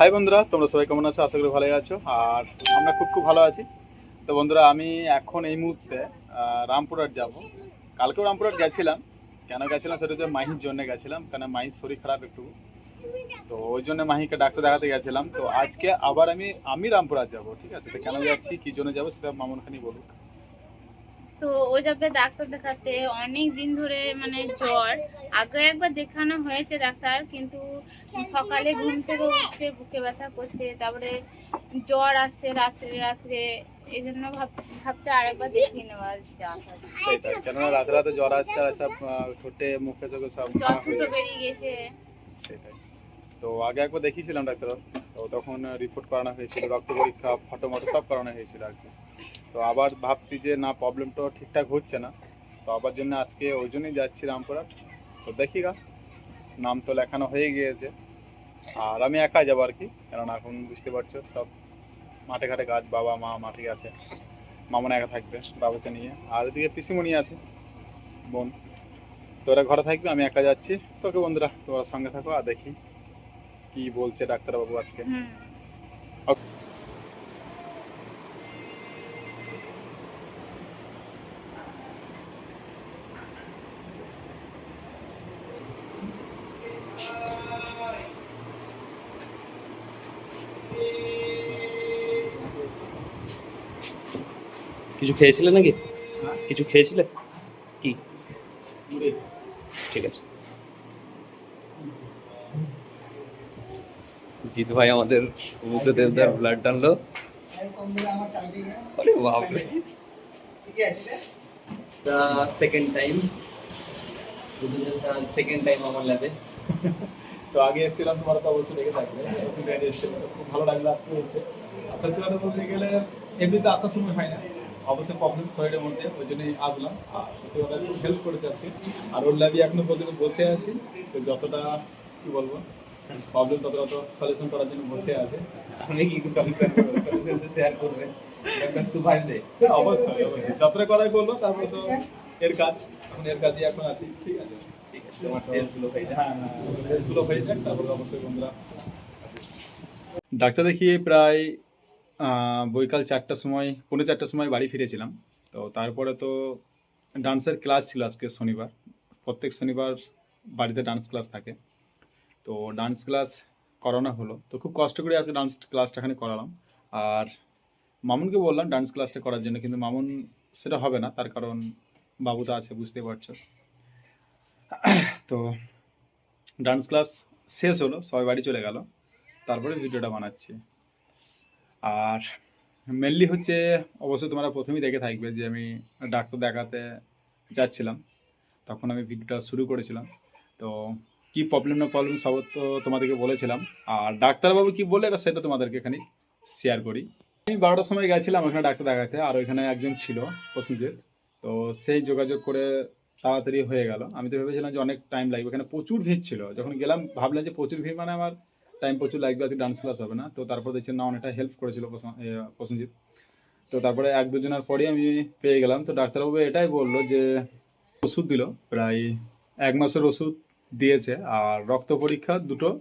High বন্ধুরা, তোমরা সবাই কেমন আছো? আশা করি ভালোই আছো। আর আমরা খুব খুব ভালো আছি। তো বন্ধুরা, আমি এখন এই মুহূর্তে রামপুরহাট যাব। কালকেও রামপুরহাট গেছিলাম। কেন গেছিলাম সেটা হচ্ছে মাহির জন্য গেছিলাম। কেন মাহির শরীর খারাপ একটু। তো ওই জন্য মাহিকে ডাক্তার দেখাতে গেছিলাম। তো আজকে আবার আমি আমি রামপুরহাট যাব, ঠিক আছে? তো কেন যাচ্ছি, কি জন্য যাব, সেটা মামুন খানি বলুক। তো ও যাবে ডাক্তার দেখাতে অনেক দিন ধরে মানে জ্বর। আগে একবার দেখানো হয়েছে ডাক্তার কিন্তু সকালে ঘুম থেকে উঠছে বুকে ব্যথা করছে তারপরে জ্বর আসছে রাত্রে রাত্রে এই জন্য ভাবছি ভাবছি আরেকবার দেখিয়ে নেওয়ার যা হয়। সেটাই কেননা রাতে রাতে জ্বর আসছে আর সব ঠোঁটে মুখে চোখে সব জ্বর বেরিয়ে গেছে। সেটাই। তো আগে একবার দেখিয়েছিলাম ডাক্তার তো তখন রিপোর্ট করানো হয়েছিল রক্ত পরীক্ষা ফটো মটো সব করানো হয়েছিল আর কি। তো আবার ভাবছি যে না প্রবলেমটা ঠিকঠাক হচ্ছে না। তো আবার জন্য আজকে ওই জন্যই যাচ্ছি রামপুরহাট। তো দেখি গা, নাম তো লেখানো হয়ে গিয়েছে। আর আমি একা যাব আর কি কারণ এখন বুঝতে পারছ সব মাঠে ঘাটে কাজ, বাবা, মা মাঠে গেছে। মামন একা থাকবে, বাবুকে নিয়ে। আর এদিকে পিসিমণি আছে, বোন। তো ওরা ঘরে থাকবে, আমি একা যাচ্ছি। তোকে বন্ধুরা, তোমার সঙ্গে থাকো আর দেখি কি বলছে ডাক্তারবাবু আজকে। কিছু খেয়েছিলে নাকি? কিছু খেয়েছিলে? কি? ঠিক আছে। জিৎ ভাই আমাদের বুদ্ধ দেবদার ব্লাড টানলো। আরে বাপরে। The second time second time আমার ল্যাবে তো আগে এসেছিলাম তোমার তো অবশ্যই দেখে থাকবে। দেখে এসেছিলাম খুব ভালো লাগল আজকে এসে। আর সত্যি কথা বলতে গেলে এমনিতে আসার সময় হয় না। অবশ্যই প্রবলেম শরীরের মধ্যে ওই জন্যই আসলাম। আর সত্যি কথা হেল্প করেছে আজকে। আর ওর ল্যাবই এখনও পর্যন্ত বসে আছি। তো যতটা কি বলব প্রবলেম ততটা তো সলিউশন করার জন্য বসে আছে। আপনি কি সলিউশন সলিউশন শেয়ার করবেন একটা সুভাষ দে। অবশ্যই অবশ্যই। যতটা করাই করল তারপর এর কাজ এখন এর কাজই এখন আছি। ঠিক আছে। ঠিক আছে তোমার টেস্টগুলো হয়ে হ্যাঁ টেস্টগুলো হয়ে যাক তারপরে অবশ্যই বন্ধুরা। ডাক্তার দেখিয়ে প্রায় বৈকাল চারটার সময় পৌনে চারটার সময় বাড়ি ফিরেছিলাম। তো তারপরে তো ডান্সের ক্লাস ছিল আজকে শনিবার। প্রত্যেক শনিবার বাড়িতে ডান্স ক্লাস থাকে। তো ডান্স ক্লাস করানো হলো। তো খুব কষ্ট করে আজকে ডান্স ক্লাসটা এখানে করালাম। আর মামুনকে বললাম ডান্স ক্লাসটা করার জন্য কিন্তু মামুন সেটা হবে না। তার কারণ বাবু তো আছে বুঝতে পারছ। তো ডান্স ক্লাস শেষ হলো, সবাই বাড়ি চলে গেল, তারপরে ভিডিওটা বানাচ্ছি। আর মেনলি হচ্ছে, অবশ্যই তোমরা প্রথমেই দেখে থাকবে যে আমি ডাক্তার দেখাতে যাচ্ছিলাম, তখন আমি ভিডিওটা শুরু করেছিলাম। তো কি প্রবলেম না প্রবলেম সব তো তোমাদেরকে বলেছিলাম। আর ডাক্তারবাবু কি বলে সেটা তোমাদেরকে এখানে শেয়ার করি। আমি বারোটার সময় গেছিলাম ওখানে ডাক্তার দেখাতে, আর ওইখানে একজন ছিল প্রসেনজিৎ, তো সেই যোগাযোগ করে তাড়াতাড়ি হয়ে গেল। আমি তো ভেবেছিলাম যে অনেক টাইম লাগবে। এখানে প্রচুর ভিড় ছিল। যখন গেলাম, ভাবলাম যে প্রচুর ভিড় মানে আমার টাইম প্রচুর লাগবে, আজকে ডান্স ক্লাস হবে না। তো তারপর দেখছি, না, অনেকটা হেল্প করেছিল প্রসেন- প্রসেনজিৎ। তো তারপরে এক দুজনের পরেই আমি পেয়ে গেলাম। তো ডাক্তারবাবু এটাই বলল যে, ওষুধ দিল। প্রায় এক মাসের ওষুধ দিয়েছে। আর রক্ত পরীক্ষা দুটো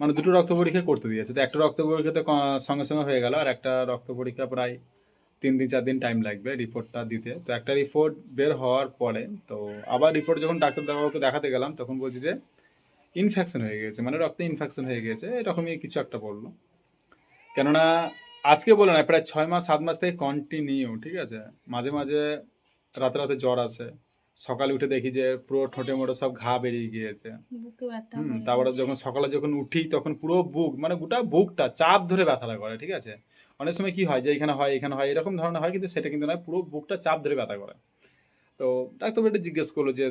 মানে দুটো রক্ত পরীক্ষা করতে দিয়েছে। তো একটা রক্ত পরীক্ষা তো সঙ্গে সঙ্গে হয়ে গেল। আর একটা রক্ত পরীক্ষা প্রায় তিন দিন চার দিন টাইম লাগবে রিপোর্টটা দিতে। তো একটা রিপোর্ট বের হওয়ার পরে তো আবার রিপোর্ট যখন ডাক্তার বাবুকে দেখাতে গেলাম তখন বলছি যে ইনফেকশন হয়ে গেছে মানে রক্তে ইনফেকশন হয়ে গেছে এরকমই কিছু একটা বলল। কেননা আজকে বলে না প্রায় ছয় মাস সাত মাস থেকে কন্টিনিউ ঠিক আছে? মাঝে মাঝে রাতে রাতে জ্বর আসে। সকালে উঠে দেখি যে পুরো ঠোঁটে মোটে সব ঘা বেরিয়ে গিয়েছে। ব্যথা। তারপরে যখন সকালে যখন উঠি তখন পুরো বুক মানে গোটা বুকটা চাপ ধরে ব্যথাটা করে ঠিক আছে? অনেক সময় কি হয় যে এখানে হয় এখানে হয়, এরকম ধরনের হয়, কিন্তু সেটা কিন্তু নয়, পুরো বুকটা চাপ ধরে ব্যথা করে। তো ডাক্তার এটা জিজ্ঞেস করল যে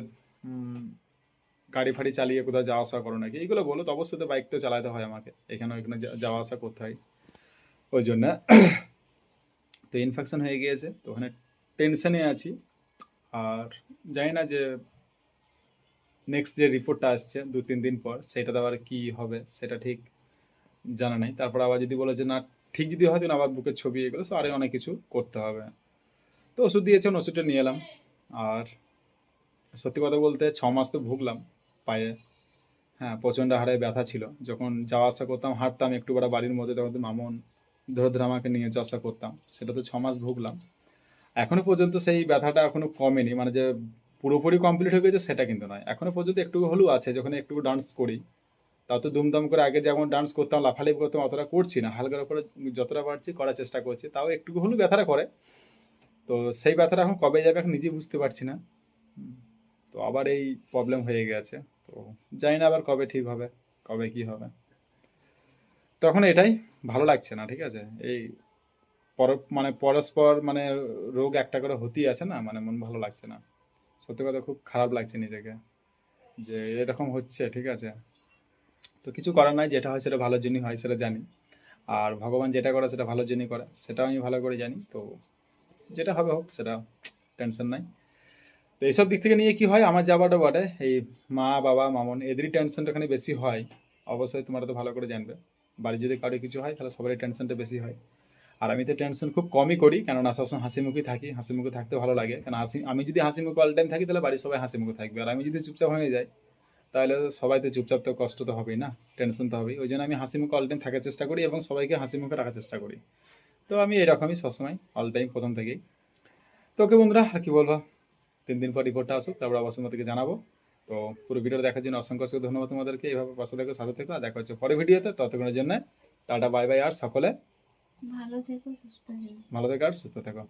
গাড়ি ফাড়ি চালিয়ে কোথাও যাওয়া আসা করো নাকি? এইগুলো বলো তো অবশ্যই তো বাইক তো চালাতে হয় আমাকে, এখানে ওইখানে যাওয়া আসা করতে হয়। ওই জন্য তো ইনফেকশন হয়ে গিয়েছে, তো ওখানে টেনশনে আছি। আর জানি না যে নেক্সট যে রিপোর্টটা আসছে দু তিন দিন পর, সেটাতে আবার কী হবে, সেটা ঠিক জানা নেই। তারপর আবার যদি বলে যে, না, ঠিক যদি হয় তাহলে আবার বুকের ছবি এগুলো সো আরে অনেক কিছু করতে হবে। তো ওষুধ দিয়েছেন, ওষুধটা নিয়ে এলাম। আর সত্যি কথা বলতে ছ মাস তো ভুগলাম পায়ে। হ্যাঁ প্রচণ্ড হারে ব্যথা ছিল। যখন যাওয়া আসা করতাম, হাঁটতাম একটু বেড়া বাড়ির মধ্যে, তখন তো মামন ধরে ধরে আমাকে নিয়ে যাওয়া আসা করতাম। সেটা তো ছ মাস ভুগলাম। এখনও পর্যন্ত সেই ব্যথাটা এখনও কমেনি। মানে যে পুরোপুরি কমপ্লিট হয়ে গেছে সেটা কিন্তু নয়। এখনও পর্যন্ত একটু হলেও আছে। যখন একটু ডান্স করি তাও তো দুমদাম করে আগে যেমন ডান্স করতাম, লাফালাফি করতাম, অতটা করছি না। হালকা করে যতটা পারছি করার চেষ্টা করছি। তাও একটু হলেও ব্যথাটা করে। তো সেই ব্যথাটা এখন কবে যাবে এখন নিজেই বুঝতে পারছি না। তো আবার এই প্রবলেম হয়ে গেছে। তো জানি না আবার কবে ঠিক হবে, কবে কি হবে। তখন এটাই ভালো লাগছে না, ঠিক আছে? এই পর মানে পরস্পর মানে রোগ একটা করে হতেই আছে না মানে মন ভালো লাগছে না। সত্যি কথা খুব খারাপ লাগছে নিজেকে। যে এরকম হচ্ছে, ঠিক আছে? তো কিছু করার নাই, যেটা হয় সেটা ভালোর জন্যই হয় সেটা জানি। আর ভগবান যেটা করে সেটা ভালোর জন্যই করে, সেটাও আমি ভালো করে জানি। তো যেটা হবে হোক, সেটা টেনশন নাই। তো এইসব দিক থেকে নিয়ে কি হয়, আমার যাওয়াটা বটে, এই মা, বাবা, মামন, এদেরই টেনশনটা এখানে বেশি হয়। অবশ্যই তোমরা তো ভালো করে জানবে। বাড়ি যদি কারও কিছু হয়, তাহলে সবারই টেনশনটা বেশি হয়। আর আমি তো টেনশন খুব কমই করি, কেননা সবসময় হাসি মুখে থাকি হাসি মুখে থাকতে ভালো লাগে। কারণ হাসি, আমি যদি হাসি মুখে অল টাইম থাকি, তাহলে বাড়ির সবাই হাসি মুখে থাকবে। আর আমি যদি চুপচাপ হয়ে যাই তাহলে সবাই তো চুপচাপ তো কষ্ট তো হবেই না টেনশন তো হবেই। ওই জন্য আমি হাসি মুখে অল টাইম থাকার চেষ্টা করি এবং সবাইকে হাসি মুখে রাখার চেষ্টা করি। তো আমি এরকমই সবসময় অল টাইম প্রথম থেকেই। তো ওকে বন্ধুরা আর কি বলব? তিন দিন পর রিপোর্টটা আসুক তারপর অবশ্যই তোমাদেরকে জানাব। তো পুরো ভিডিওটা দেখার জন্য অসংখ্য অসংখ্য ধন্যবাদ তোমাদেরকে। এইভাবে পাশে থেকো সাথে থেকো আর দেখা হচ্ছে পরে ভিডিওতে ততক্ষণের জন্য টাটা বাই বাই আর সকলে ভালো থেকো সুস্থ থেকো। ভালো থেকো আর সুস্থ থেকো।